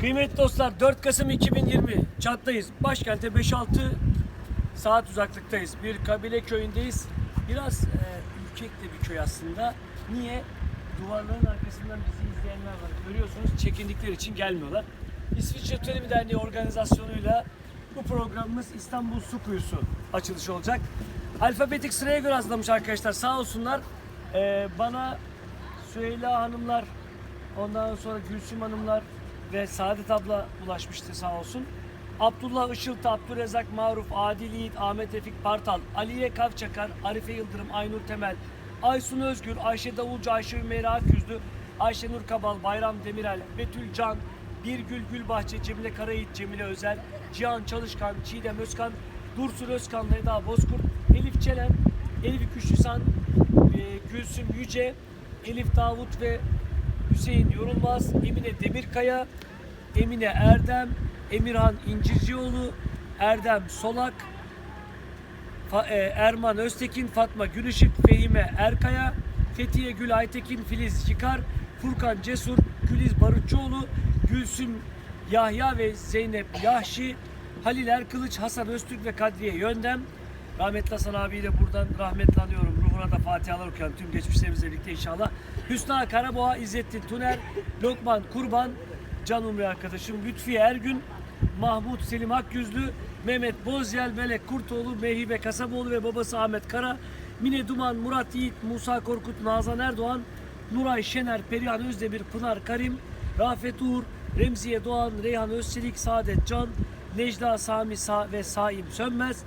Kıymetli dostlar 4 Kasım 2020 Çat'tayız. Başkente 5-6 saat uzaklıktayız. Bir kabile köyündeyiz. Biraz e, ürkek de bir köy aslında. Niye? Duvarların arkasından bizi izleyenler var. Görüyorsunuz çekindikleri için gelmiyorlar. İsviçre Turizm Derneği organizasyonuyla bu programımız İstanbul Su Kuyusu açılışı olacak. Alfabetik sıraya göre hazırlamış arkadaşlar. Sağ olsunlar. E, bana Süheyla hanımlar, ondan sonra Gülsüm hanımlar ve Saadet abla ulaşmıştı sağ olsun. Abdullah Işıltı, Abdurrezzak Maruf, Adil Yiğit, Ahmet Efik Partal, Aliye Kavçakar, Arife Yıldırım, Aynur Temel, Aysun Özgür, Ayşe Davulcu, Ayşe Ümeyra Akyüzlü, Ayşe Nur Kabal, Bayram Demirel, Betül Can, Birgül Gülbahçe, Cemile Karayiğit, Cemile Özel, Cihan Çalışkan, Çiğdem Özkan, Dursun Özkan, Eda Bozkurt, Elif Çelen, Elif Küşüsan, e, Gülsüm Yüce, Elif Davut ve Hüseyin Yorulmaz, Emine Demirkaya, Emine Erdem, Emirhan İncircioğlu, Erdem Solak, e, Erman Öztekin, Fatma Gülışık, Fehime Erkaya, Fethiye Gül Aytekin, Filiz Çıkar, Furkan Cesur, Güliz Barutçuoğlu, Gülsüm Yahya ve Zeynep Yahşi, Halil Erkılıç, Hasan Öztürk ve Kadriye Yöndem. Rahmetli Hasan abiyi de buradan rahmetle anıyorum. Ruhuna da fatihalar okuyan tüm geçmişlerimizle birlikte inşallah. Hüsna Karaboğa, İzzettin Tuner, Lokman Kurban, Can Umre arkadaşım, Lütfiye Ergün, Mahmut Selim Akyüzlü, Mehmet Bozyel, Melek Kurtoğlu, Mehibe Kasaboğlu ve babası Ahmet Kara, Mine Duman, Murat Yiğit, Musa Korkut, Nazan Erdoğan, Nuray Şener, Perihan Özdemir, Pınar Karim, Rafet Uğur, Remziye Doğan, Reyhan Özçelik, Saadet Can, Necla Sami Sa ve Saim Sönmez,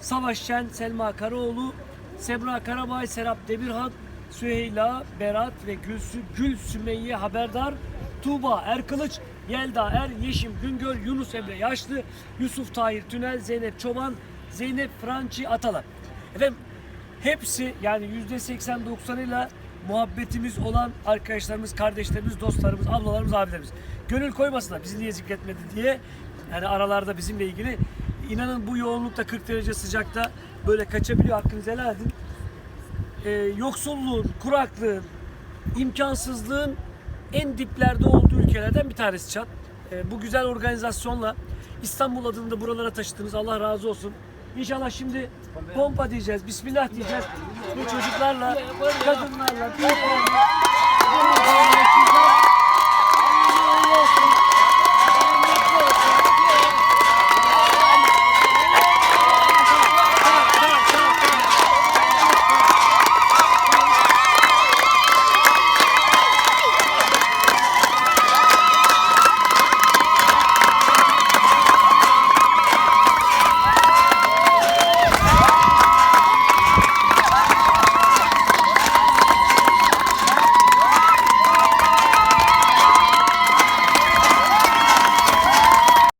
Savaş Şen, Selma Karaoğlu, Semra Karabay, Serap Demirhan, Süheyla, Berat ve Gülsü, Gül Sümeyye Haberdar, Tuğba Erkılıç, Yelda Er, Yeşim Güngör, Yunus Emre Yaşlı, Yusuf Tahir Tünel, Zeynep Çoban, Zeynep Franci Atalar. Efendim hepsi yani yüzde 80-90'ıyla muhabbetimiz olan arkadaşlarımız, kardeşlerimiz, dostlarımız, ablalarımız, abilerimiz. Gönül koymasınlar bizi niye zikretmedi diye. Yani aralarda bizimle ilgili. İnanın bu yoğunlukta 40 derece sıcakta böyle kaçabiliyor hakkınızı helal edin. Ee, yoksulluğun, kuraklığın, imkansızlığın en diplerde olduğu ülkelerden bir tanesi Çat. Ee, bu güzel organizasyonla İstanbul adını da buralara taşıdınız. Allah razı olsun. İnşallah şimdi pompa diyeceğiz, bismillah diyeceğiz. Ve çocuklarla, kadınlarla, toplarla